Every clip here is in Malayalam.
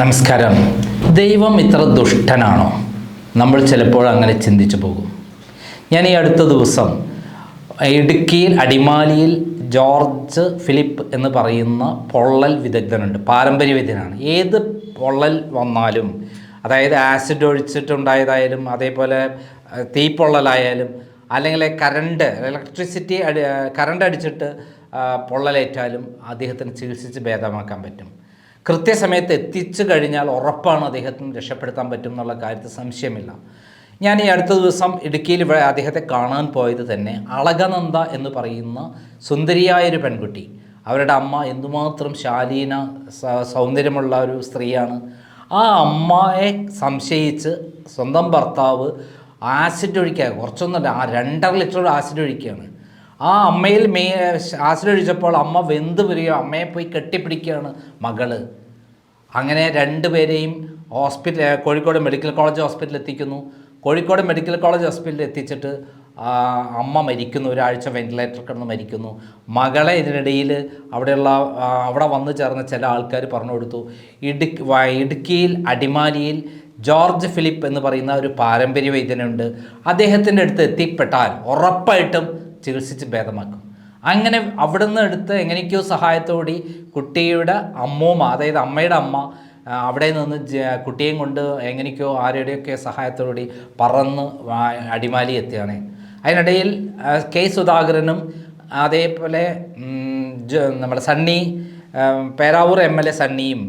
നമസ്കാരം. ദൈവം ഇത്ര ദുഷ്ടനാണോ? നമ്മൾ ചിലപ്പോൾ അങ്ങനെ ചിന്തിച്ചു പോകും. ഞാൻ ഈ അടുത്ത ദിവസം ഇടുക്കിയിൽ അടിമാലിയിൽ ജോർജ് ഫിലിപ്പ് എന്ന് പറയുന്ന പൊള്ളൽ വിദഗ്ധനുണ്ട്. പാരമ്പര്യ വിദ്യനാണ് ഏത് പൊള്ളൽ വന്നാലും അതായത് ആസിഡ് ഒഴിച്ചിട്ടുണ്ടായതായാലും അതേപോലെ തീപ്പൊള്ളലായാലും അല്ലെങ്കിൽ കറണ്ട് ഇലക്ട്രിസിറ്റി അടി കറണ്ട് അടിച്ചിട്ട് പൊള്ളലേറ്റാലും അദ്ദേഹത്തിന് ചികിത്സിച്ച് ഭേദമാക്കാൻ പറ്റും. കൃത്യസമയത്ത് എത്തിച്ചു കഴിഞ്ഞാൽ ഉറപ്പാണ് അദ്ദേഹത്തിന് രക്ഷപ്പെടുത്താൻ പറ്റും എന്നുള്ള കാര്യത്തിൽ സംശയമില്ല. ഞാൻ ഈ അടുത്ത ദിവസം ഇടുക്കിയിൽ അദ്ദേഹത്തെ കാണാൻ പോയത് തന്നെ അളകനന്ദ എന്ന് പറയുന്ന സുന്ദരിയായ ഒരു പെൺകുട്ടി. അവരുടെ അമ്മ എന്തുമാത്രം ശാലീന സൗന്ദര്യമുള്ള ഒരു സ്ത്രീയാണ്. ആ അമ്മയെ സംശയിച്ച് സ്വന്തം ഭർത്താവ് ആസിഡ് ഒഴിക്കുക കുറച്ചൊന്നുമല്ല ആ രണ്ടര ലിറ്റർ ആസിഡ് ഒഴിക്കുകയാണ്. ആ അമ്മയിൽ മേ ആശ്രയിച്ചപ്പോൾ അമ്മ വെന്ത് വരികയോ അമ്മയെ പോയി കെട്ടിപ്പിടിക്കുകയാണ് മകൾ. അങ്ങനെ രണ്ടുപേരെയും ഹോസ്പിറ്റൽ കോഴിക്കോട് മെഡിക്കൽ കോളേജ് ഹോസ്പിറ്റലിൽ എത്തിക്കുന്നു. കോഴിക്കോട് മെഡിക്കൽ കോളേജ് ഹോസ്പിറ്റലിൽ എത്തിച്ചിട്ട് അമ്മ മരിക്കുന്നു. ഒരാഴ്ച വെന്റിലേറ്റർ കിടന്ന് മരിക്കുന്നു. മകളെ ഇതിനിടയിൽ അവിടെയുള്ള അവിടെ വന്നു ചേർന്ന ചില ആൾക്കാർ പറഞ്ഞു കൊടുത്തു. ഇടുക്കി ഇടുക്കിയിൽ അടിമാലിയിൽ ജോർജ് ഫിലിപ്പ് എന്ന് പറയുന്ന ഒരു പാരമ്പര്യ വൈദ്യനുണ്ട്. അദ്ദേഹത്തിന്റെ അടുത്ത് എത്തിപ്പെട്ടാൽ ഉറപ്പായിട്ടും ചികിത്സിച്ച് ഭേദമാക്കും. അങ്ങനെ അവിടെ നിന്ന് എടുത്ത് എങ്ങനെയൊക്കെയോ സഹായത്തോടെ കുട്ടിയുടെ അമ്മൂമ്മ അതായത് അമ്മയുടെ അമ്മ അവിടെ നിന്ന് കുട്ടിയെയും കൊണ്ട് എങ്ങനെയൊക്കെയോ ആരുടെയൊക്കെ സഹായത്തോടെ പറന്ന് അടിമാലി എത്തിയാണ് അതിനിടയിൽ കെ സുധാകരനും അതേപോലെ നമ്മുടെ Sunny Peravoor M L A സണ്ണിയും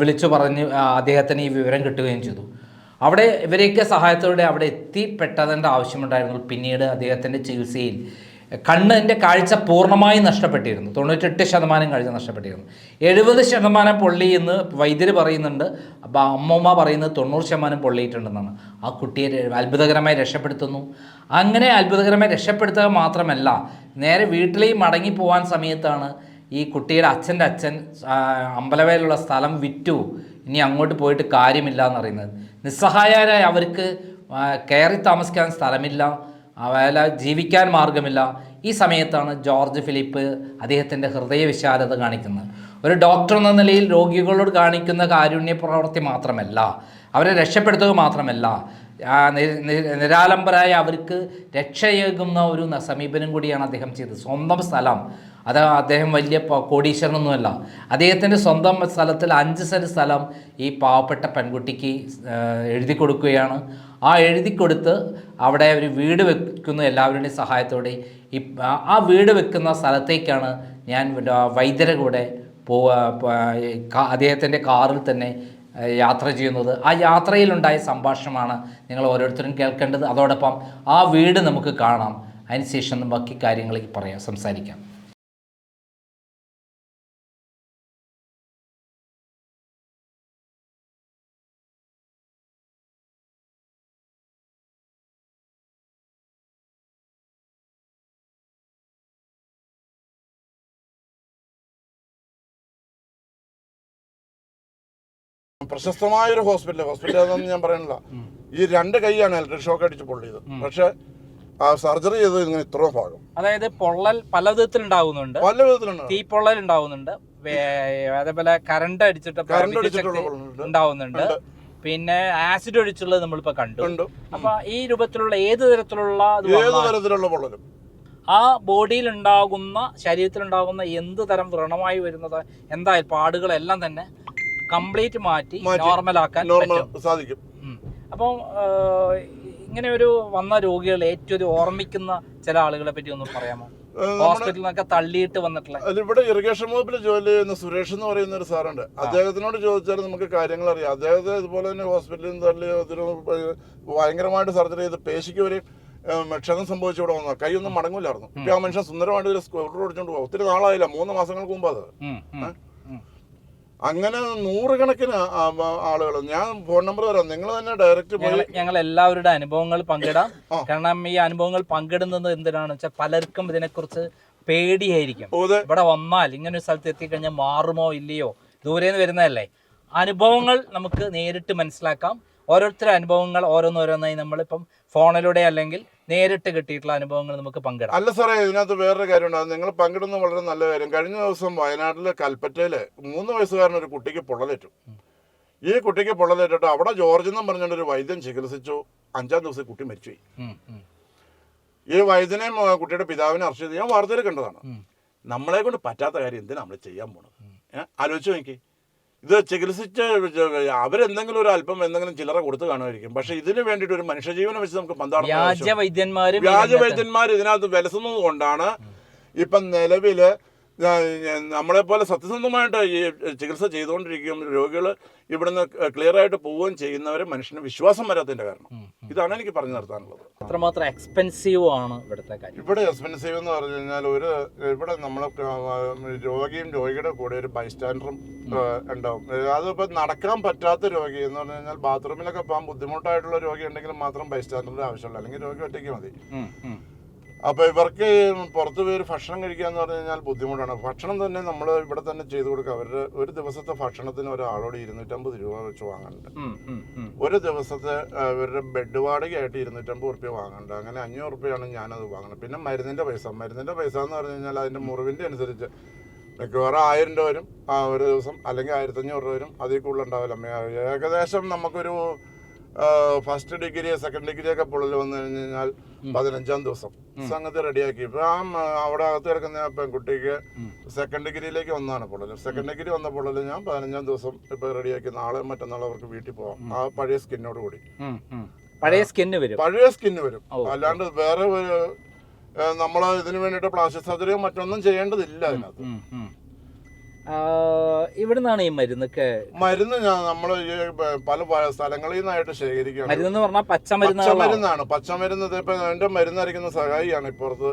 വിളിച്ചു പറഞ്ഞ് അദ്ദേഹത്തിന് ഈ വിവരം കിട്ടുകയും ചെയ്തു. അവിടെ ഇവരെയൊക്കെ സഹായത്തോടെ അവിടെ എത്തിപ്പെട്ടതിന്റെ ആവശ്യമുണ്ടായിരുന്നു. പിന്നീട് അദ്ദേഹത്തിന്റെ ചികിത്സയിൽ കണ്ണിന്റെ കാഴ്ച പൂർണമായും നഷ്ടപ്പെട്ടിരുന്നു. തൊണ്ണൂറ്റെട്ട് ശതമാനം കാഴ്ച നഷ്ടപ്പെട്ടിരുന്നു. എഴുപത് ശതമാനം പൊള്ളി എന്ന് വൈദ്യർ പറയുന്നുണ്ട്. അപ്പോൾ അമ്മമ്മ പറയുന്നത് തൊണ്ണൂറ് ശതമാനം പൊള്ളിയിട്ടുണ്ടെന്നാണ്. ആ കുട്ടിയെ അത്ഭുതകരമായി രക്ഷപ്പെടുത്തുന്നു. അങ്ങനെ അത്ഭുതകരമായി രക്ഷപ്പെടുത്തുക മാത്രമല്ല നേരെ വീട്ടിലേക്ക് മടങ്ങി പോകാൻ സമയത്താണ് ഈ കുട്ടിയുടെ അച്ഛന്റെ അച്ഛൻ അമ്പലവയലുള്ള സ്ഥലം വിറ്റു. ഇനി അങ്ങോട്ട് പോയിട്ട് കാര്യമില്ല എന്ന് പറയുന്നത്. നിസ്സഹായരായ അവർക്ക് കയറി താമസിക്കാൻ സ്ഥലമില്ല അവല ജീവിക്കാൻ മാർഗമില്ല. ഈ സമയത്താണ് ജോർജ് ഫിലിപ്പ് അദ്ദേഹത്തിന്റെ ഹൃദയവിശാലത കാണിക്കുന്നത്. ഒരു ഡോക്ടർ എന്ന നിലയിൽ രോഗികളോട് കാണിക്കുന്ന കാരുണ്യ പ്രവൃത്തി മാത്രമല്ല അവരെ രക്ഷപ്പെടുത്തുക മാത്രമല്ല ആ, നിരാലംബരായ അവർക്ക് രക്ഷയേകുന്ന ഒരു സമീപനം കൂടിയാണ് അദ്ദേഹം ചെയ്തത്. സ്വന്തം സ്ഥലം. അത് അദ്ദേഹം വലിയ കോടീശ്വരനൊന്നുമല്ല. അദ്ദേഹത്തിന്റെ സ്വന്തം സ്ഥലത്തിൽ അഞ്ച് സെന്റ് സ്ഥലം ഈ പാവപ്പെട്ട പെൺകുട്ടിക്ക് എഴുതി കൊടുക്കുകയാണ്. ആ എഴുതി കൊടുത്ത് അവിടെ ഒരു വീട് വെക്കുന്നു എല്ലാവരുടെയും സഹായത്തോടെ ഈ ആ- വീട് വെക്കുന്ന സ്ഥലത്തേക്കാണ് ഞാൻ വൈദ്യരെ കൂടെ പോവുക അദ്ദേഹത്തിന്റെ കാറിൽ തന്നെ യാത്ര ചെയ്യുന്നത്. ആ യാത്രയിലുണ്ടായ സംഭാഷണമാണ് നിങ്ങൾ ഓരോരുത്തരും കേൾക്കേണ്ടത്. അതോടൊപ്പം ആ വീട് നമുക്ക് കാണാം. അതിനുശേഷം ബാക്കി കാര്യങ്ങളിൽ പറയാം. സംസാരിക്കാം. പ്രശസ്തമായ ഒരു ഹോസ്പിറ്റൽ ഹോസ്പിറ്റൽ അതൊന്നും ഞാൻ പറയണില്ല ഈ രണ്ട് കൈയാണ് ഇലക്ട്രിക് ഷോക്ക് അടിച്ച് പൊള്ളിയത് പക്ഷെ ആ സർജറി ചെയ്തത് ഇങ്ങനെ ഇത്ര ഭാഗം. അതായത് പൊള്ളൽ പല വിധത്തിൽ ഉണ്ടാവുന്നുണ്ട് പല വിധത്തിലുണ്ട്. പൊള്ളൽ ഉണ്ടാവുന്നുണ്ട്. അതേപോലെ കറണ്ട് അടിച്ചിട്ട് കറണ്ട് അടിച്ചിട്ടുള്ള ഉണ്ടാവുന്നുണ്ട്. പിന്നെ ആസിഡ് ഒഴിച്ചുള്ളത് നമ്മളിപ്പോ കണ്ടു. അപ്പൊ ഈ രൂപത്തിലുള്ള ഏത് തരത്തിലുള്ള ഏത് തരത്തിലുള്ള പൊള്ളലും? ആ ബോഡിയിൽ ഉണ്ടാകുന്ന ശരീരത്തിൽ ഉണ്ടാകുന്ന എന്ത് തരം വ്രണമായി വരുന്നത് എന്തായാലും പാടുകളെല്ലാം തന്നെ കംപ്ലീറ്റ് മാറ്റി. നോർമൽ ആക്കാൻ സാധിക്കും. അപ്പം ഇങ്ങനെ ഒരു വന്ന രോഗികൾ ഏറ്റവും ഓർമ്മിക്കുന്ന ചില ആളുകളെ പറ്റി ഒന്ന് പറയാമോ? നിന്നൊക്കെ തള്ളിയിട്ട് വന്നിട്ടുള്ള ഇവിടെ ഇറിഗേഷൻ വകുപ്പിൽ ജോലി ചെയ്യുന്ന സുരേഷ് എന്ന് പറയുന്ന ഒരു സാറുണ്ട്. അദ്ദേഹത്തിനോട് ചോദിച്ചാൽ നമുക്ക് കാര്യങ്ങൾ അറിയാം. അദ്ദേഹത്തെ ഇതുപോലെ തന്നെ ഹോസ്പിറ്റലിൽ നിന്ന് തള്ളി ഭയങ്കരമായിട്ട് സർജറി ചെയ്ത് പേശിക്ക് വരെ ക്ഷതം സംഭവിച്ചു ഇവിടെ വന്നത്. കൈയൊന്നും മടങ്ങൂലായിരുന്നു. ഇപ്പൊ ആ മനുഷ്യൻ സുന്ദരമായിട്ട് ഒരു സ്കൂട്ടർ ഓടിച്ചോണ്ട് പോകാം ഒത്തിരി നാളായില്ല. മൂന്ന് മാസങ്ങൾക്ക് മുമ്പ് അത്. അങ്ങനെ നൂറുകണക്കിന് ആളുകൾ ഞാൻ ഫോൺ നമ്പർ തരാം. നിങ്ങൾ തന്നെ ഡയറക്റ്റ് പോയി ഞങ്ങൾ എല്ലാവരുടെ അനുഭവങ്ങൾ പങ്കിടാം. കാരണം ഈ അനുഭവങ്ങൾ പങ്കിടുന്നത് എന്തിനാണെന്ന് വെച്ചാൽ പലർക്കും ഇതിനെക്കുറിച്ച് പേടിയായിരിക്കും. ഇവിടെ വന്നാൽ ഇങ്ങനെ ഒരു സ്ഥലത്ത് എത്തിക്കഴിഞ്ഞാൽ മാറുമോ ഇല്ലയോ? ദൂരെ നിന്ന് വരുന്നതല്ലേ? അനുഭവങ്ങൾ നമുക്ക് നേരിട്ട് മനസ്സിലാക്കാം. ഓരോരുത്തരുടെ അനുഭവങ്ങൾ ഓരോന്നോരോന്നായി നമ്മളിപ്പം ഫോണിലൂടെ അല്ലെങ്കിൽ നേരിട്ട് കിട്ടിയിട്ടുള്ള അനുഭവങ്ങൾ നമുക്ക് പങ്കിടാം. അല്ല സാറേ ഇതിനകത്ത് വേറൊരു കാര്യമുണ്ട്. അത് നിങ്ങൾ പങ്കിടുന്നത് വളരെ നല്ല കാര്യം. കഴിഞ്ഞ ദിവസം വയനാട്ടിലെ കൽപ്പറ്റയിൽ മൂന്ന് വയസ്സുകാരൻ ഒരു കുട്ടിക്ക് പൊള്ളലേറ്റു ഈ കുട്ടിക്ക് പൊള്ളലേറ്റിട്ട് അവിടെ ജോർജ് എന്നും പറഞ്ഞുകൊണ്ട് ഒരു വൈദ്യൻ ചികിത്സിച്ചു. അഞ്ചാം ദിവസം കുട്ടി മരിച്ചുപോയി. ഈ വൈദ്യനെയും കുട്ടിയുടെ പിതാവിനെ അറസ്റ്റ് ചെയ്ത് ഞാൻ വാർത്തയിൽ കണ്ടതാണ്. നമ്മളെ കൊണ്ട് പറ്റാത്ത കാര്യം എന്തിനാ നമ്മൾ ചെയ്യാൻ പോണത്? ആലോചിച്ചു ആലോചിച്ച് നോക്കി ഇത് ചികിത്സിച്ച് അവരെന്തെങ്കിലും ഒരു അല്പം എന്തെങ്കിലും ചില്ലറ കൊടുത്തു കാണുമായിരിക്കും. പക്ഷെ ഇതിന് വേണ്ടിയിട്ട് ഒരു മനുഷ്യജീവനെ വെച്ച് നമുക്ക് പന്താടുന്ന വ്യാജ വൈദ്യന്മാർ ഇതിനകത്ത് വിലസുന്നത് കൊണ്ടാണ് ഇപ്പം നിലവിൽ നമ്മളെ പോലെ സത്യസന്ധമായിട്ട് ഈ ചികിത്സ ചെയ്തുകൊണ്ടിരിക്കുകയും രോഗികൾ ഇവിടുന്ന് ക്ലിയർ ആയിട്ട് പോവുകയും ചെയ്യുന്നവരെ മനുഷ്യന് വിശ്വാസം വരാത്തതിന്റെ കാരണം. ഇതാണ് എനിക്ക് പറഞ്ഞു നിർത്താനുള്ളത് അത്രമാത്രം എക്സ്പെൻസീവ് ആണ് ഇവിടുത്തെ കാര്യം. ഇവിടെ എക്സ്പെൻസീവ് എന്ന് പറഞ്ഞു കഴിഞ്ഞാൽ ഒരു ഇവിടെ നമ്മൾ രോഗിയും രോഗിയുടെ കൂടെ ഒരു ബൈസ്റ്റാൻഡറും ഉണ്ടാവും. അതിപ്പോൾ നടക്കാൻ പറ്റാത്ത രോഗി എന്ന് പറഞ്ഞു കഴിഞ്ഞാൽ ബാത്റൂമിലൊക്കെ പോകാൻ ബുദ്ധിമുട്ടായിട്ടുള്ള രോഗി ഉണ്ടെങ്കിൽ മാത്രം ബൈസ്റ്റാൻഡറിന്റെ ആവശ്യമുള്ളൂ. അല്ലെങ്കിൽ രോഗി ഒറ്റയ്ക്ക് മതി. ഉം, ഉം. അപ്പൊ ഇവർക്ക് പുറത്ത് പോയി ഒരു ഭക്ഷണം കഴിക്കുക എന്ന് പറഞ്ഞു കഴിഞ്ഞാൽ ബുദ്ധിമുട്ടാണ്. ഭക്ഷണം തന്നെ നമ്മൾ ഇവിടെ തന്നെ ചെയ്തു കൊടുക്കുക. അവരുടെ ഒരു ദിവസത്തെ ഭക്ഷണത്തിന് ഒരാളോട് ഇരുന്നൂറ്റമ്പത് രൂപ വെച്ച് ഉം. ഒരു ദിവസത്തെ അവരുടെ ഇവരുടെ ബെഡ് വാടകയായിട്ട് ഇരുന്നൂറ്റമ്പത് റുപ്യ വാങ്ങണ്ട അങ്ങനെ അഞ്ഞൂറ് റുപ്യാണ് ഞാനത് വാങ്ങുന്നത് പിന്നെ മരുന്നിന്റെ പൈസ. മരുന്നിന്റെ പൈസ എന്ന് പറഞ്ഞു കഴിഞ്ഞാൽ അതിന്റെ മുറിവിന്റെ അനുസരിച്ച് മിക്കവാറും ആയിരം രൂപ വരും. ആ ഒരു ദിവസം. അല്ലെങ്കിൽ ആയിരത്തഞ്ഞൂറ് രൂപ വരും. അതിൽ കൂടുതൽ ഉണ്ടാവില്ല. ഏകദേശം നമുക്കൊരു ഫസ്റ്റ് ഡിഗ്രി സെക്കൻഡ് ഡിഗ്രി ഒക്കെ പുള്ളിൽ വന്നു കഴിഞ്ഞ് കഴിഞ്ഞാൽ പതിനഞ്ചാം ദിവസം. സംഗതി റെഡിയാക്കി ഇപ്പൊ ആ അവിടെ അകത്ത് കിടക്കുന്ന പെൺകുട്ടിക്ക് സെക്കൻഡ് ഡിഗ്രിയിലേക്ക് വന്നതാണ് പൊള്ളൽ സെക്കൻഡ് ഡിഗ്രി വന്ന പൊള്ളൽ ഞാൻ പതിനഞ്ചാം ദിവസം ഇപ്പൊ റെഡിയാക്കി നാളെ മറ്റന്നാൾ അവർക്ക് വീട്ടിൽ പോവാം. ആ പഴയ സ്കിന്നോട് കൂടി. പഴയ സ്കിന്ന് വരും. പഴയ സ്കിന്ന് വരും. അല്ലാണ്ട് വേറെ ഒരു നമ്മൾ ഇതിനു വേണ്ടിയിട്ട് പ്ലാസ്റ്റിക് സർജറിയോ മറ്റൊന്നും ചെയ്യേണ്ടതില്ല അതിനകത്ത്. ഇവിടുന്നാണ് ഈ മരുന്നൊക്കെ മരുന്ന് ഞാൻ നമ്മൾ പല പല സ്ഥലങ്ങളിൽ നിന്നായിട്ട് ശേഖരിക്കുകയാണ്. മരുന്ന് പറഞ്ഞാൽ പച്ചമരുന്ന് പച്ചമരുന്നാണ്. പച്ചമരുന്ന് എന്റെ മരുന്നരിക്കുന്ന സഹായിയാണ് ഇപ്പുറത്ത്.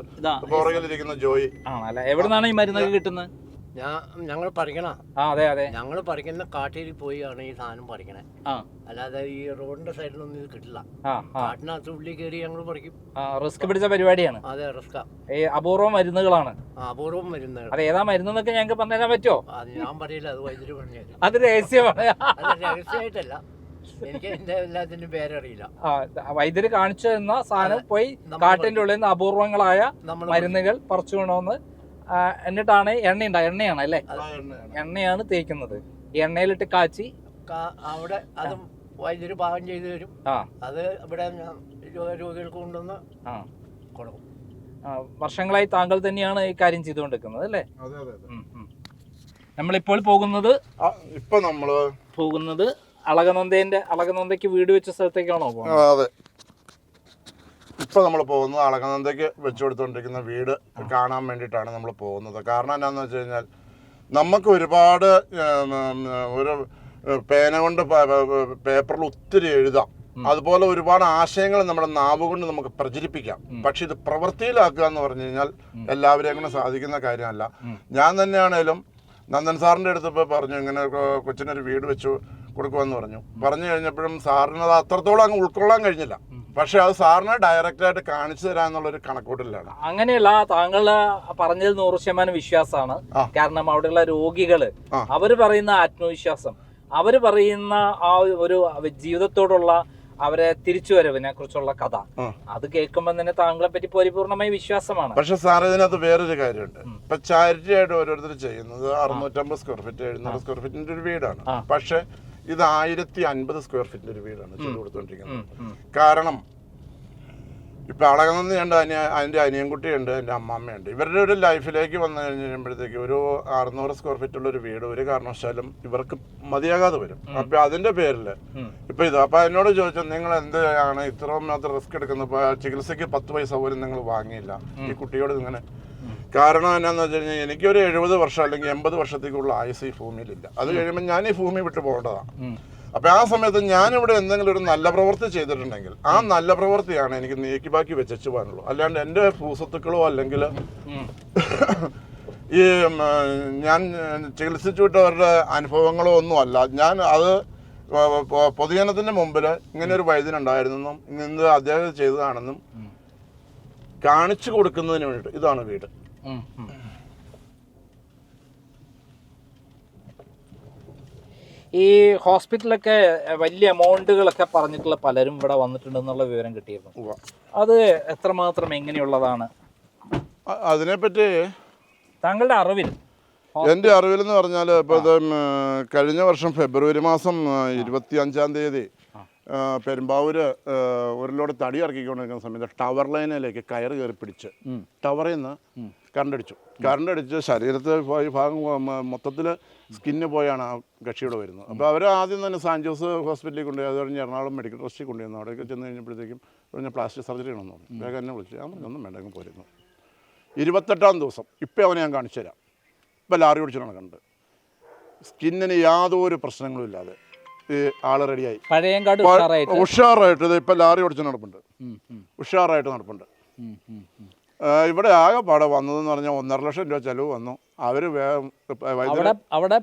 പുറകിലിരിക്കുന്ന ജോയി. ആണല്ലേ? എവിടുന്നാണ് ഈ മരുന്നൊക്കെ കിട്ടുന്നത്? ഞങ്ങൾ പറിക്കണ. ആ അതെ അതെ. ഞങ്ങൾ പറിക്കുന്ന കാട്ടിൽ പോയാണ് ഈ സാധനം പറിക്കണേ. അല്ലാതെ ഈ റോഡിന്റെ സൈഡിലൊന്നും ഇത് കിട്ടില്ല. കാട്ടിനകത്ത് ഉള്ളിൽ കയറി ഞങ്ങൾ പറിക്കും. റിസ്ക് പിടിച്ച പരിപാടിയാണ്. അതെ റിസ്ക് ഈ അപൂർവ മരുന്നുകളാണ്. അപൂർവം മരുന്നുകൾ. അതെ ഏതാ മരുന്നെന്നൊക്കെ ഞങ്ങൾക്ക് പറഞ്ഞുതരാൻ പറ്റുമോ? അത് ഞാൻ പറയില്ല അത് വൈദ്യുതി പറഞ്ഞു അത് രഹസ്യമാണ്. രഹസ്യമായിട്ടല്ല എനിക്ക് എന്റെ എല്ലാത്തിന്റെ പേരറിയില്ല. വൈദ്യുതി വൈദ്യര് കാണിച്ചു തന്ന സാധനം പോയി കാട്ടിന്റെ ഉള്ളിൽ നിന്ന് അപൂർവങ്ങളായ മരുന്നുകൾ പറിച്ചു കൊണ്ടുവന്ന് എന്നിട്ടാണ് എണ്ണ ഉണ്ടാ എണ്ണയാണ് അല്ലേ? എണ്ണയാണ്. തേക്കുന്നത്. എണ്ണയിലിട്ട് കാച്ചി. അവിടെ അത് വൈദ്യുതി പാകം ചെയ്തു തരും. അത് ഇവിടെ രോഗികൾക്ക് കൊണ്ടുവന്ന് കൊടുക്കും. വർഷങ്ങളായി താങ്കൾ തന്നെയാണ് ഈ കാര്യം ചെയ്തുകൊണ്ടിരിക്കുന്നത് അല്ലേ. നമ്മളിപ്പോൾ പോകുന്നത് ഇപ്പൊ നമ്മൾ പോകുന്നത് അളകനന്ദേന്റെ അളകനന്ദയ്ക്ക് വീട് വെച്ച സ്ഥലത്തേക്കാണോ പോകുന്നത്? അതെ ഇപ്പൊ നമ്മൾ പോകുന്നത് അളകനന്ദയ്ക്ക് വെച്ചു കൊടുത്തോണ്ടിരിക്കുന്ന വീട് കാണാൻ വേണ്ടിയിട്ടാണ് നമ്മൾ പോകുന്നത്. കാരണം എന്താന്ന് വെച്ച് കഴിഞ്ഞാൽ നമുക്ക് ഒരുപാട് ഒരു പേന കൊണ്ട് പേപ്പറിൽ ഒത്തിരി എഴുതാം. അതുപോലെ ഒരുപാട് ആശയങ്ങൾ നമ്മുടെ നാവ് കൊണ്ട് നമുക്ക് പ്രചരിപ്പിക്കാം. പക്ഷെ ഇത് പ്രവൃത്തിയിലാക്കുക എന്ന് പറഞ്ഞു കഴിഞ്ഞാൽ എല്ലാവരെയും കൊണ്ട് സാധിക്കുന്ന കാര്യമല്ല. ഞാൻ തന്നെയാണേലും നന്ദൻ സാറിന്റെ അടുത്ത് ഇപ്പോൾ പറഞ്ഞു ഇങ്ങനെ കൊച്ചിനൊരു വീട് വെച്ചു കൊടുക്കുമെന്ന് പറഞ്ഞു. പറഞ്ഞു കഴിഞ്ഞപ്പോഴും സാറിന് അത് അത്രത്തോളം അങ്ങ് ഉൾക്കൊള്ളാൻ കഴിഞ്ഞില്ല. പക്ഷെ അത് സാറിനെ ഡയറക്റ്റായിട്ട് കാണിച്ചു തരാന്നുള്ളൊരു കണക്കൂട്ടലാണ്. അങ്ങനെയല്ല താങ്കൾ പറഞ്ഞതിൽ നൂറ് ശതമാനം വിശ്വാസമാണ്. കാരണം അവിടെയുള്ള രോഗികൾ. അവർ പറയുന്ന ആത്മവിശ്വാസം അവർ പറയുന്ന ആ ഒരു ജീവിതത്തോടുള്ള അവരെ തിരിച്ചുവരവിനെ കുറിച്ചുള്ള കഥ അത് കേൾക്കുമ്പോൾ തന്നെ താങ്കളെ പറ്റി പരിപൂർണമായ വിശ്വാസമാണ്. പക്ഷെ സാർ ഇതിനകത്ത് വേറൊരു കാര്യമുണ്ട്. ഇപ്പൊ ചാരിറ്റി ആയിട്ട് ഓരോരുത്തർ ചെയ്യുന്നത് അറുന്നൂറ്റമ്പത് സ്ക്വയർ ഫീറ്റ് എഴുന്നൂറ് സ്ക്വയർ ഫീറ്റിന്റെ ഒരു വീടാണ്. പക്ഷെ ഇത് ആയിരത്തി അൻപത് സ്ക്വയർ ഫീറ്റിന്റെ ഒരു വീടാണ് ചെയ്തു കൊടുത്തോണ്ടിരിക്കുന്നത് കാരണം ഇപ്പൊ അളകനന്ദിയുണ്ട് അനിയ അതിന്റെ അനിയൻകുട്ടിയുണ്ട് എന്റെ അമ്മമ്മയുണ്ട്. ഇവരുടെ ഒരു ലൈഫിലേക്ക് വന്നു കഴിഞ്ഞ് കഴിയുമ്പോഴത്തേക്ക് ഒരു അറുന്നൂറ് സ്ക്വയർ ഫീറ്റ് ഉള്ള ഒരു വീട് ഒരു കാരണവശാലും ഇവർക്ക് മതിയാകാതെ വരും. അപ്പൊ അതിന്റെ പേരിൽ ഉം. ഇപ്പൊ ഇത് അപ്പൊ എന്നോട് ചോദിച്ചാൽ നിങ്ങൾ എന്താണ് ഇത്രയും മാത്രം റിസ്ക് എടുക്കുന്നത്? ചികിത്സയ്ക്ക് പത്ത് പൈസ പോലും നിങ്ങൾ വാങ്ങിയില്ല. ഈ കുട്ടിയോട് ഇങ്ങനെ കാരണം എന്നാന്ന് വെച്ച് കഴിഞ്ഞാൽ എനിക്കൊരു എഴുപത് വർഷം അല്ലെങ്കിൽ എൺപത് വർഷത്തേക്കുള്ള ആയുസ് ഈ ഭൂമിയിലില്ല. അത് കഴിയുമ്പോൾ ഞാൻ ഈ ഭൂമി വിട്ടു പോകേണ്ടതാണ് അപ്പം ആ സമയത്ത് ഞാനിവിടെ എന്തെങ്കിലും ഒരു നല്ല പ്രവൃത്തി ചെയ്തിട്ടുണ്ടെങ്കിൽ ആ നല്ല പ്രവൃത്തിയാണ് എനിക്ക് നീക്കി ബാക്കി വെച്ചു പോകാനുള്ളൂ അല്ലാണ്ട് എന്റെ ഭൂസ്വത്തുക്കളോ അല്ലെങ്കിൽ ഈ ഞാൻ ചികിത്സിച്ചു വിട്ടവരുടെ അനുഭവങ്ങളോ ഒന്നും അല്ല. ഞാൻ അത് പൊ- പൊ- മുമ്പിൽ ഇങ്ങനെ ഒരു വൈദ്യനുണ്ടായിരുന്നെന്നും ഇന്ന് അദ്ദേഹം ചെയ്തതാണെന്നും കാണിച്ചു കൊടുക്കുന്നതിന് വേണ്ടിയിട്ട് ഇതാണ് വീട്. ഈ ഹോസ്പിറ്റലൊക്കെ വലിയ എമൗണ്ടുകളൊക്കെ പറഞ്ഞിട്ടുള്ള പലരും ഇവിടെ വന്നിട്ടുണ്ടെന്നുള്ള വിവരം കിട്ടിയിരുന്നു. അത് എത്രമാത്രം എങ്ങനെയുള്ളതാണ്? അതിനെപ്പറ്റി താങ്കളുടെ അറിവിൽ. എന്റെ അറിവിലെന്ന് പറഞ്ഞാൽ ഇപ്പോൾ കഴിഞ്ഞ വർഷം ഫെബ്രുവരി മാസം ഇരുപത്തി അഞ്ചാം തീയതി പെരുമ്പാവൂര് ഒരു ലോഡ് തടി ഇറക്കിക്കൊണ്ടിരിക്കുന്ന സമയത്ത് ടവർ ലൈനിലേക്ക് കയറ് കയറി പിടിച്ച് ടവറിൽ നിന്ന് കറണ്ട് അടിച്ചു കറണ്ട് അടിച്ച് ശരീരത്തെ ഭാഗം മൊത്തത്തിൽ സ്കിന്ന് പോയാണ് ആ കക്ഷിയുടെ വരുന്നത്. അപ്പോൾ അവർ ആദ്യം തന്നെ സാൻജോസ് ഹോസ്പിറ്റലിൽ കൊണ്ടുപോയി അത് കഴിഞ്ഞ് എറണാകുളം മെഡിക്കൽ ട്രസ്റ്റിൽ കൊണ്ടുവന്നു അവിടെയൊക്കെ ചെന്ന് കഴിഞ്ഞപ്പോഴത്തേക്കും പറഞ്ഞ പ്ലാസ്റ്റിക് സർജറി ആണെന്ന് പറഞ്ഞു. വേഗം എന്നെ വിളിച്ചു. ഞാൻ പറഞ്ഞു ഒന്നും വേണ്ട അങ്ങ് പോരുന്നു. ഇരുപത്തെട്ടാം ദിവസം ഇപ്പം അവനെ ഞാൻ കാണിച്ചു തരാം. ഇപ്പം ലാറി ഓടിച്ചിട്ടാണ് കണ്ടത്. സ്കിന്നിന് യാതൊരു പ്രശ്നങ്ങളും ഇല്ലാതെ ഈ ആൾ റെഡിയായി. ഉഷാറായിട്ട്. ഇത് ഇപ്പം ലാറി ഓടിച്ച് നടപ്പുണ്ട്. ഉഷാറായിട്ട് നടപ്പുണ്ട്. ഇവിടെ ആകെ പാടെ വന്നതെന്ന് പറഞ്ഞാൽ ഒന്നര ലക്ഷം രൂപ ചെലവ് വന്നു. അവർ അവിടെ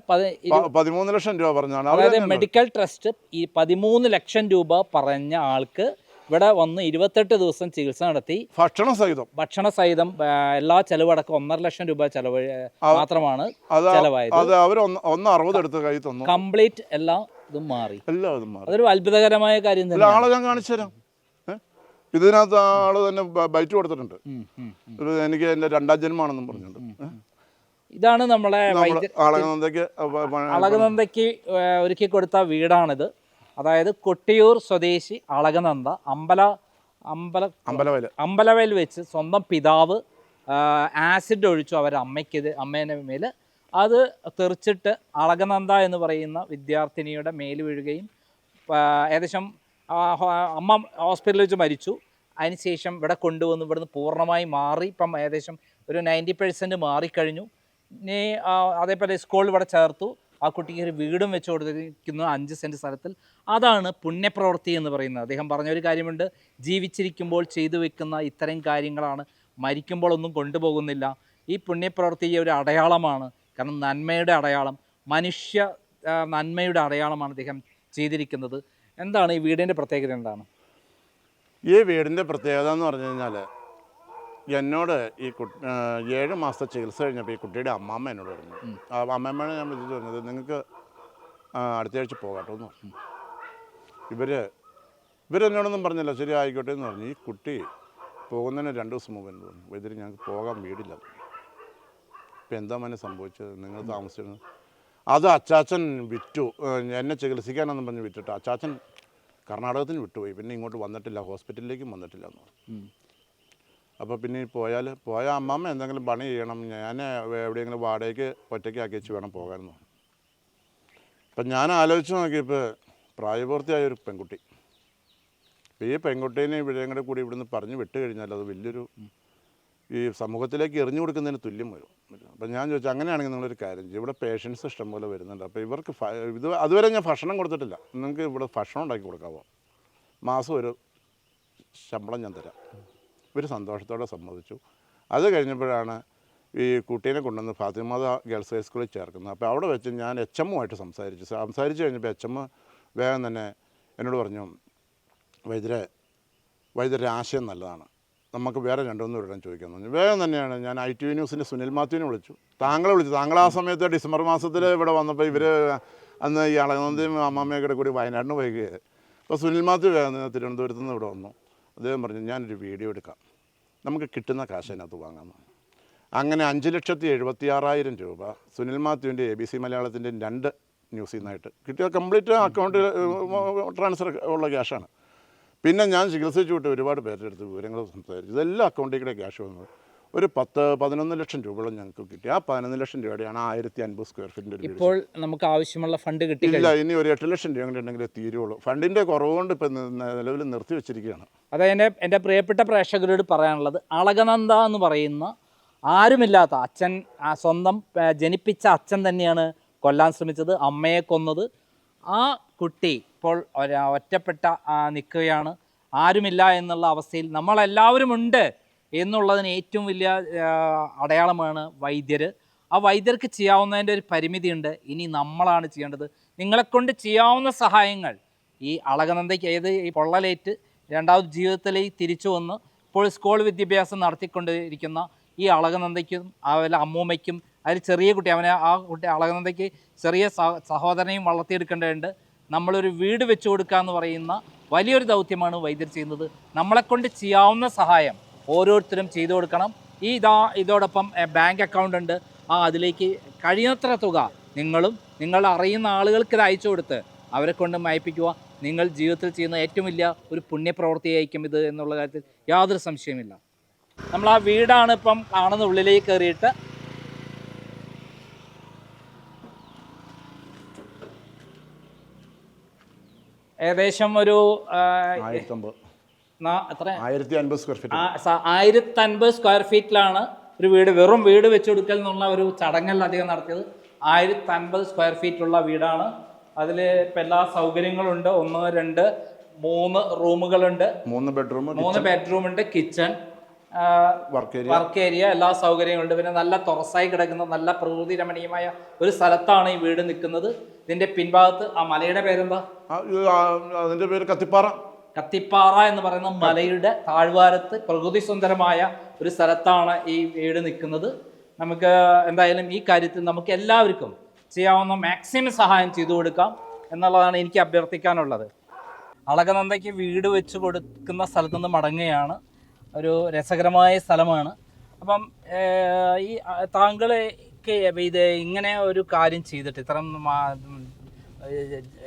പതിമൂന്ന് ലക്ഷം രൂപ പറഞ്ഞാണ്. അതായത് മെഡിക്കൽ ട്രസ്റ്റ് ഈ പതിമൂന്ന് ലക്ഷം രൂപ പറഞ്ഞ ആൾക്ക് ഇവിടെ വന്ന് ഇരുപത്തെട്ട് ദിവസം ചികിത്സ നടത്തി. ഭക്ഷണ സഹിതം. ഭക്ഷണ സഹിതം എല്ലാ ചെലവടക്കം ഒന്നര ലക്ഷം രൂപ ചെലവ് മാത്രമാണ് ചെലവായത്. അവർ ഒന്ന് അറുപത് എടുത്ത് കൈ തന്നു. കംപ്ലീറ്റ് എല്ലാ ഇതും മാറി. എല്ലാം ഇതും മാറി. അതൊരു അത്ഭുതകരമായ കാര്യം തന്നെ ആളെ ഞാൻ കാണിച്ചു തരാം? ഇതിനകത്ത് ആൾ തന്നെ ബൈറ്റ് കൊടുത്തിട്ടുണ്ട്. എനിക്ക് എന്റെ രണ്ടാം ജന്മമാണെന്നും പറഞ്ഞിട്ടുണ്ട്. ഇതാണ് നമ്മളെ അളകനന്ദക്ക് അളകനന്ദയ്ക്ക് ഒരുക്കി കൊടുത്ത വീടാണിത്. അതായത് കൊട്ടിയൂർ സ്വദേശി അളകനന്ദ അമ്പല അമ്പല അമ്പലവയൽ അമ്പലവയൽ വെച്ച് സ്വന്തം പിതാവ് ആസിഡ് ഒഴിച്ചു അവരുടെ അമ്മയ്ക്ക് അമ്മേന്റെ മേൽ അത് തെറിച്ചിട്ട് അളകനന്ദ എന്ന് പറയുന്ന വിദ്യാർത്ഥിനിയുടെ മേൽ വീഴുകയും ഏകദേശം അമ്മ ഹോസ്പിറ്റലിൽ വെച്ച് മരിച്ചു. അതിനുശേഷം ഇവിടെ കൊണ്ടുവന്ന് ഇവിടുന്ന് പൂർണമായി മാറി. ഇപ്പം ഏകദേശം ഒരു നയന്റി പെർസെന്റ് മാറിക്കഴിഞ്ഞു. ഇനി അതേപോലെ സ്കൂളിൽ ഇവിടെ ചേർത്തു. ആ കുട്ടിക്ക് ഒരു വീടും വെച്ച് കൊടുത്തിരിക്കുന്നു അഞ്ച് സെന്റ് സ്ഥലത്തിൽ. അതാണ് പുണ്യപ്രവൃത്തി എന്ന് പറയുന്നത്. അദ്ദേഹം പറഞ്ഞ ഒരു കാര്യമുണ്ട്. ജീവിച്ചിരിക്കുമ്പോൾ ചെയ്തു വെക്കുന്ന ഇത്തരം കാര്യങ്ങളാണ്. മരിക്കുമ്പോൾ ഒന്നും കൊണ്ടുപോകുന്നില്ല. ഈ പുണ്യപ്രവൃത്തി ഒരു അടയാളമാണ്. കാരണം നന്മയുടെ അടയാളം. മനുഷ്യ നന്മയുടെ അടയാളമാണ് അദ്ദേഹം ചെയ്തിരിക്കുന്നത്. എന്താണ് ഈ വീടിന്റെ പ്രത്യേകത എന്താണ്? ഈ വീടിന്റെ പ്രത്യേകത എന്ന് പറഞ്ഞു കഴിഞ്ഞാൽ എന്നോട് ഈ കുട്ടി ഏഴ് മാസത്തെ ചികിത്സ കഴിഞ്ഞപ്പോൾ ഈ കുട്ടിയുടെ അമ്മാമ്മ എന്നോട് പറഞ്ഞു. ആ അമ്മമ്മയാണ് ഞാൻ വിളിച്ചിട്ട് പറഞ്ഞത് നിങ്ങൾക്ക് അടുത്തയാഴ്ച അടുത്ത ആഴ്ച പോകാട്ടോ എന്ന് പറഞ്ഞു. ഇവർ ഇവരെന്നോടൊന്നും പറഞ്ഞില്ല. ശരി ആയിക്കോട്ടെ എന്ന് പറഞ്ഞു. ഈ കുട്ടി പോകുന്നതിന് രണ്ട് ദിവസം മുമ്പ് എന്നോട് പറഞ്ഞു. വൈദ്യുതി ഞങ്ങൾക്ക് പോകാൻ വീടില്ല. ഇപ്പം എന്താ മനെ സംഭവിച്ചത്? നിങ്ങൾ താമസിച്ചിരുന്നത്? അത് അച്ചാച്ചൻ വിറ്റു. എന്നെ ചികിത്സിക്കാനെന്നും പറഞ്ഞ് വിറ്റിട്ട് അച്ചാച്ചൻ കർണാടകത്തിന് വിട്ടുപോയി. പിന്നെ ഇങ്ങോട്ട് വന്നിട്ടില്ല ഹോസ്പിറ്റലിലേക്കും വന്നിട്ടില്ല എന്ന് പറഞ്ഞു. അപ്പോൾ പിന്നെ പോയാൽ പോയ അമ്മമ്മ എന്തെങ്കിലും പണി ചെയ്യണം ഞാൻ എവിടെയെങ്കിലും വാടകയ്ക്ക് ഒറ്റയ്ക്ക് ആക്കി വെച്ച് വേണം പോകാനെന്ന് പറഞ്ഞു. അപ്പം ഞാൻ ആലോചിച്ച് നോക്കിയപ്പോൾ പ്രായപൂർത്തിയായ ഒരു പെൺകുട്ടി. ഈ പെൺകുട്ടീനെ ഇവിടെ കൂടെ കൂടി ഇവിടുന്ന് പറഞ്ഞു വിട്ട് കഴിഞ്ഞാൽ അത് വലിയൊരു ഈ സമൂഹത്തിലേക്ക് എറിഞ്ഞു കൊടുക്കുന്നതിന് തുല്യം വരും. അപ്പം ഞാൻ ചോദിച്ചു അങ്ങനെയാണെങ്കിൽ നിങ്ങളൊരു കാര്യം ചെയ്യും. ഇവിടെ പേഷ്യൻസ് ഇഷ്ടംപോലെ വരുന്നുണ്ട്. അപ്പോൾ ഇവർക്ക് ഇത് അതുവരെ ഞാൻ ഭക്ഷണം കൊടുത്തിട്ടില്ല. നിങ്ങൾക്ക് ഇവിടെ ഭക്ഷണം ഉണ്ടാക്കി കൊടുക്കാവോ? മാസം ഒരു ശമ്പളം ഞാൻ തരാം. ഇവർ സന്തോഷത്തോടെ സമ്മതിച്ചു. അത് കഴിഞ്ഞപ്പോഴാണ് ഈ കുട്ടീനെ കൊണ്ടുവന്ന് ഫാത്തിമത ഗേൾസ് ഹൈസ്കൂളിൽ ചേർക്കുന്നത്. അപ്പോൾ അവിടെ വെച്ച് ഞാൻ എച്ച് എമ്മുമായിട്ട് സംസാരിച്ചു. സംസാരിച്ച് കഴിഞ്ഞപ്പോൾ എച്ച് എം വേഗം തന്നെ എന്നോട് പറഞ്ഞു വൈദ്യരെ വൈദ്യരുടെ ആശയം നല്ലതാണ്. നമുക്ക് വേറെ രണ്ടുമൂന്ന് പേരുടെ ചോദിക്കാൻ തോന്നി വേഗം തന്നെയാണ്. ഞാൻ ഐ ടി വി ന്യൂസിന്റെ സുനിൽ മാത്യുവിനെ വിളിച്ചു. താങ്കളെ വിളിച്ചു. താങ്കൾ ആ സമയത്ത് ഡിസംബർ മാസത്തിൽ ഇവിടെ വന്നപ്പോൾ ഇവർ അന്ന് ഈ അളകനന്ദയും അമ്മാമ്മയൊക്കെ കൂടി വയനാടിന് പോയിക്കുകയായി അപ്പോൾ സുനിൽ മാത്യു വേഗം തിരുവനന്തപുരത്ത് നിന്ന് ഇവിടെ വന്നു. അദ്ദേഹം പറഞ്ഞു ഞാനൊരു വീഡിയോ എടുക്കാം. നമുക്ക് കിട്ടുന്ന കാശ് അതിനകത്ത് വാങ്ങാമെന്ന് അങ്ങനെ അഞ്ച് ലക്ഷത്തി എഴുപത്തി ആറായിരം രൂപ സുനിൽ മാത്യുവിന്റെ എ ബി സി മലയാളത്തിന്റെ രണ്ട് ന്യൂസിൽ നിന്നായിട്ട് കിട്ടിയ കംപ്ലീറ്റ് അക്കൗണ്ടിൽ ട്രാൻസ്ഫർ ഉള്ള ക്യാഷാണ്. പിന്നെ ഞാൻ ചികിത്സിച്ചു വിട്ട് ഒരുപാട് പേരുടെ അടുത്ത് വിവരങ്ങൾ സംസാരിച്ചു. ഇതെല്ലാം അക്കൗണ്ടിൽ കൂടെ ക്യാഷ് വന്നത് ഒരു പത്ത് പതിനൊന്ന് ലക്ഷം രൂപയോളം ഞങ്ങൾക്ക് കിട്ടി. ആ പതിനൊന്ന് ലക്ഷം രൂപയാണ് ആയിരത്തി അൻപത് സ്ക്വയർ ഫീറ്റിന്റെ ഒരു ഇപ്പോൾ നമുക്ക് ആവശ്യമുള്ള ഫണ്ട് കിട്ടി ഇല്ല ഇനി ഒരു എട്ട് ലക്ഷം രൂപ ഉണ്ടെങ്കിൽ തീരുള്ളൂ. ഫണ്ടിന്റെ കുറവ് കൊണ്ട് ഇപ്പം നിലവിൽ നിർത്തി വെച്ചിരിക്കുകയാണ്. അത് എന്റെ എന്റെ പ്രിയപ്പെട്ട പ്രേക്ഷകരോട് പറയാനുള്ളത്. അളകനന്ദ എന്ന് പറയുന്ന ആരുമില്ലാത്ത അച്ഛൻ സ്വന്തം ജനിപ്പിച്ച അച്ഛൻ തന്നെയാണ് കൊല്ലാൻ ശ്രമിച്ചത് അമ്മയെ കൊന്നത്. ആ കുട്ടി ഇപ്പോൾ ഒറ്റപ്പെട്ട നിൽക്കുകയാണ് ആരുമില്ല എന്നുള്ള അവസ്ഥയിൽ നമ്മളെല്ലാവരും ഉണ്ട് എന്നുള്ളതിന് ഏറ്റവും വലിയ അടയാളമാണ് വൈദ്യർ ആ വൈദ്യർക്ക് ചെയ്യാവുന്നതിന്റെ ഒരു പരിമിതിയുണ്ട്. ഇനി നമ്മളാണ് ചെയ്യേണ്ടത്. നിങ്ങളെക്കൊണ്ട് ചെയ്യാവുന്ന സഹായങ്ങൾ ഈ അളകനന്ദയ്ക്ക് ഏത് ഈ പൊള്ളലേറ്റ് രണ്ടാമത് ജീവിതത്തിലേക്ക് തിരിച്ചു വന്ന് ഇപ്പോൾ സ്കൂൾ വിദ്യാഭ്യാസം നടത്തിക്കൊണ്ടിരിക്കുന്ന ഈ അളകനന്ദയ്ക്കും അതുപോലെ അമ്മൂമ്മയ്ക്കും അതിൽ ചെറിയ കുട്ടി അവനെ ആ കുട്ടി അളകനന്ദയ്ക്ക് ചെറിയ സഹോദരനെയും വളർത്തിയെടുക്കേണ്ടതുണ്ട്. നമ്മളൊരു വീട് വെച്ചു കൊടുക്കുക എന്ന് പറയുന്ന വലിയൊരു ദൗത്യമാണ് വൈദ്യർ ചെയ്യുന്നത്. നമ്മളെക്കൊണ്ട് ചെയ്യാവുന്ന സഹായം ഓരോരുത്തരും ചെയ്തു കൊടുക്കണം. ഈ ഇതാ ഇതോടൊപ്പം ബാങ്ക് അക്കൗണ്ട് ഉണ്ട്. ആ അതിലേക്ക് കഴിയുന്നത്ര തുക നിങ്ങളും നിങ്ങൾ അറിയുന്ന ആളുകൾക്ക് ഇത് അയച്ചു കൊടുത്ത് അവരെ കൊണ്ട് മയപ്പിക്കുക നിങ്ങൾ ജീവിതത്തിൽ ചെയ്യുന്ന ഏറ്റവും വലിയ ഒരു പുണ്യപ്രവൃത്തിയായിരിക്കും ഇത് എന്നുള്ള കാര്യത്തിൽ യാതൊരു സംശയമില്ല നമ്മൾ ആ വീടാണ് ഇപ്പം കാണുന്ന ഉള്ളിലേക്ക് കയറിയിട്ട് ഏകദേശം ഒരു ആയിരത്തി അൻപത് സ്ക്വയർ ഫീറ്റ് ആയിരത്തി അൻപത് സ്ക്വയർ ഫീറ്റിലാണ് ഒരു വീട്. വെറും വീട് വെച്ചെടുക്കൽ കൊടുക്കൽ എന്നുള്ള ഒരു ചടങ്ങല്ല അധികം നടത്തിയത്. ആയിരത്തി അൻപത് സ്ക്വയർ ഫീറ്റുള്ള വീടാണ്. അതിൽ ഇപ്പം എല്ലാ സൗകര്യങ്ങളും ഉണ്ട് ഒന്ന് രണ്ട് മൂന്ന് റൂമുകളുണ്ട്. മൂന്ന് ബെഡ്റൂം മൂന്ന് ബെഡ്റൂം ഉണ്ട് kitchen work area. Work area എല്ലാ സൗകര്യങ്ങളും ഉണ്ട്. പിന്നെ നല്ല തുറസായി കിടക്കുന്ന നല്ല പ്രകൃതി രമണീയമായ ഒരു സ്ഥലത്താണ് ഈ വീട് നിൽക്കുന്നത്. ഇതിന്റെ പിൻഭാഗത്ത് ആ മലയുടെ പേരെന്താ? അതിന്റെ പേര് കത്തിപ്പാറ. കത്തിപ്പാറ എന്ന് പറയുന്ന മലയുടെ താഴ്വാരത്ത് പ്രകൃതി സുന്ദരമായ ഒരു സ്ഥലത്താണ് ഈ വീട് നിൽക്കുന്നത്. നമുക്ക് എന്തായാലും ഈ കാര്യത്തിൽ നമുക്ക് എല്ലാവർക്കും ചെയ്യാവുന്ന മാക്സിമം സഹായം ചെയ്തു കൊടുക്കാം എന്നുള്ളതാണ് എനിക്ക് അഭ്യർത്ഥിക്കാനുള്ളത്. അളകനന്ദയ്ക്ക് വീട് വെച്ച് കൊടുക്കുന്ന സ്ഥലത്തുനിന്ന് മടങ്ങുകയാണ്. ഒരു രസകരമായ സ്ഥലമാണ്. അപ്പം ഈ താങ്കൾക്ക് ഇത് ഇങ്ങനെ ഒരു കാര്യം ചെയ്തിട്ട് ഇത്തരം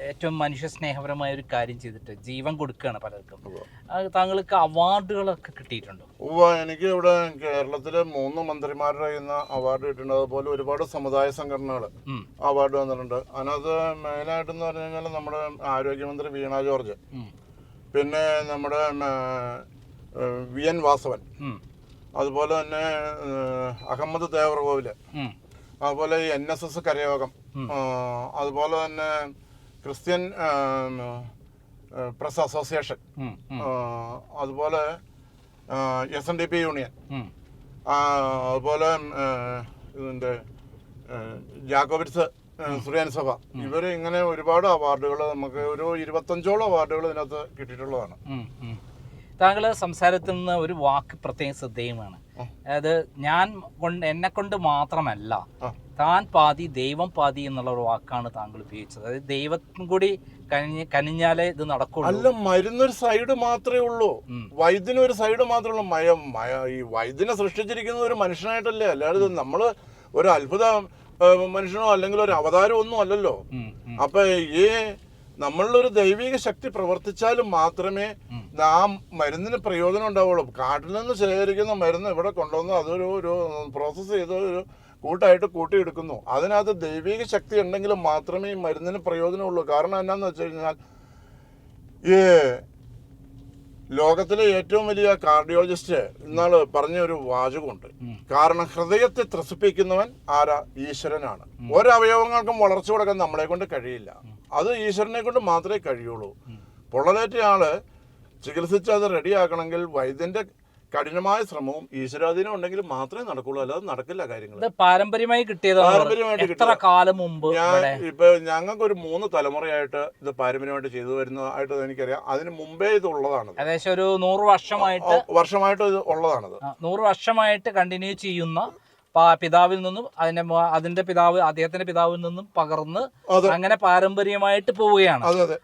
ഏറ്റവും മനുഷ്യ സ്നേഹപരമായ ഒരു കാര്യം ചെയ്തിട്ട് ജീവൻ കൊടുക്കുകയാണ് പലർക്കും. താങ്കൾക്ക് അവാർഡുകളൊക്കെ കിട്ടിയിട്ടുണ്ടോ? ഉവ്വ എനിക്ക് ഇവിടെ കേരളത്തിലെ മൂന്ന് മന്ത്രിമാരുടെ കയ്യിൽ നിന്ന് അവാർഡ് കിട്ടിയിട്ടുണ്ട്. അതുപോലെ ഒരുപാട് സമുദായ സംഘടനകൾ അവാർഡ് വന്നിട്ടുണ്ട് അതിനകത്ത് മെയിനായിട്ടെന്ന് പറഞ്ഞു കഴിഞ്ഞാൽ നമ്മുടെ ആരോഗ്യമന്ത്രി വീണ ജോർജ്. പിന്നെ നമ്മുടെ വി എൻ വാസവൻ. അതുപോലെ തന്നെ അഹമ്മദ് തേവർകോവിൽ ഉം, അതുപോലെ എൻ എസ് എസ് കരയോഗം. അതുപോലെ തന്നെ ക്രിസ്ത്യൻ പ്രസ് അസോസിയേഷൻ. അതുപോലെ S N D P union. അതുപോലെ ഇതിന്റെ ജാക്കോബിറ്റ്സ് സുറിയാൻ സഭ. ഇവർ ഇങ്ങനെ ഒരുപാട് അവാർഡുകൾ നമുക്ക് ഒരു ഇരുപത്തഞ്ചോളം അവാർഡുകൾ ഇതിനകത്ത് കിട്ടിയിട്ടുള്ളതാണ്. താങ്കൾ സംസാരത്തിൽ നിന്ന് ഒരു വാക്ക് പ്രത്യേകം ശ്രദ്ധേയമാണ്. അതായത് ഞാൻ കൊണ്ട് എന്നെ കൊണ്ട് മാത്രമല്ല താൻ പാതി ദൈവം പാതി എന്നുള്ള ഒരു വാക്കാണ് താങ്കൾ ഉപയോഗിച്ചത്. അതായത് ദൈവം കൂടി കനിഞ്ഞ് കനിഞ്ഞാലേ ഇത് നടക്കുള്ളൂ. അല്ല മരുന്നൊരു സൈഡ് മാത്രമേ ഉള്ളൂ. വൈദ്യന് ഒരു സൈഡ് മാത്രമേ ഉള്ളൂ. മയ ഈ വൈദ്യനെ സൃഷ്ടിച്ചിരിക്കുന്നത് ഒരു മനുഷ്യനായിട്ടല്ലേ? അല്ലാതെ നമ്മൾ ഒരു അത്ഭുത മനുഷ്യനോ അല്ലെങ്കിൽ ഒരു അവതാരം ഒന്നും അല്ലല്ലോ അപ്പൊ ഈ നമ്മളിലൊരു ദൈവിക ശക്തി പ്രവർത്തിച്ചാലും മാത്രമേ ആ നാം മരുന്നിന് പ്രയോജനം ഉണ്ടാവുള്ളൂ. കാട്ടിൽ നിന്ന് ശേഖരിക്കുന്ന മരുന്ന് ഇവിടെ കൊണ്ടുവന്ന് അതൊരു ഒരു പ്രോസസ്സ് ചെയ്ത് ഒരു കൂട്ടായിട്ട് കൂട്ടിയെടുക്കുന്നു. അതിനകത്ത് ദൈവിക ശക്തി ഉണ്ടെങ്കിൽ മാത്രമേ ഈ മരുന്നിന് പ്രയോജനമുള്ളൂ. കാരണം എന്നാന്ന് വെച്ച് കഴിഞ്ഞാൽ ഈ ലോകത്തിലെ ഏറ്റവും വലിയ കാർഡിയോളജിസ്റ്റ് ഇന്നാൾ പറഞ്ഞ ഒരു വാചകമുണ്ട്. കാരണം ഹൃദയത്തെ ത്രസിപ്പിക്കുന്നവൻ ആരാ? ഈശ്വരനാണ്. ഒരവയവങ്ങൾക്കും വളർച്ച കൊടുക്കാൻ നമ്മളെ കൊണ്ട് കഴിയില്ല. അത് ഈശ്വരനെ കൊണ്ട് മാത്രമേ കഴിയുള്ളൂ. പൊള്ളലേറ്റ ആൾ ചികിത്സിച്ച് അത് റെഡിയാക്കണമെങ്കിൽ വൈദ്യന്റെ കഠിനമായ ശ്രമവും ഈശ്വരാധീനം ഉണ്ടെങ്കിൽ മാത്രമേ നടക്കുള്ളൂ. അല്ലാതെ നടക്കില്ല കാര്യങ്ങൾ ഇത് പാരമ്പര്യമായി കിട്ടിയതാണ് പാരമ്പര്യമായിട്ട് എത്ര കാലം മുമ്പ് ഞാൻ ഇപ്പൊ ഞങ്ങൾക്ക് ഒരു മൂന്ന് തലമുറയായിട്ട് ഇത് പാരമ്പര്യമായിട്ട് ചെയ്തു വരുന്നതായിട്ട് എനിക്കറിയാം. അതിന് മുമ്പേ ഇത് ഉള്ളതാണ് ഏകദേശം ഒരു നൂറ് വർഷമായിട്ട് വർഷമായിട്ട് ഇത് ഉള്ളതാണത്. നൂറ് വർഷമായിട്ട് കണ്ടിന്യൂ ചെയ്യുന്ന പിതാവിൽ നിന്നും അതിന്റെ അതിന്റെ പിതാവ് അദ്ദേഹത്തിന്റെ പിതാവിൽ നിന്നും പകർന്ന് അങ്ങനെ പാരമ്പര്യമായിട്ട് പോവുകയാണ്. അതെ അതെ.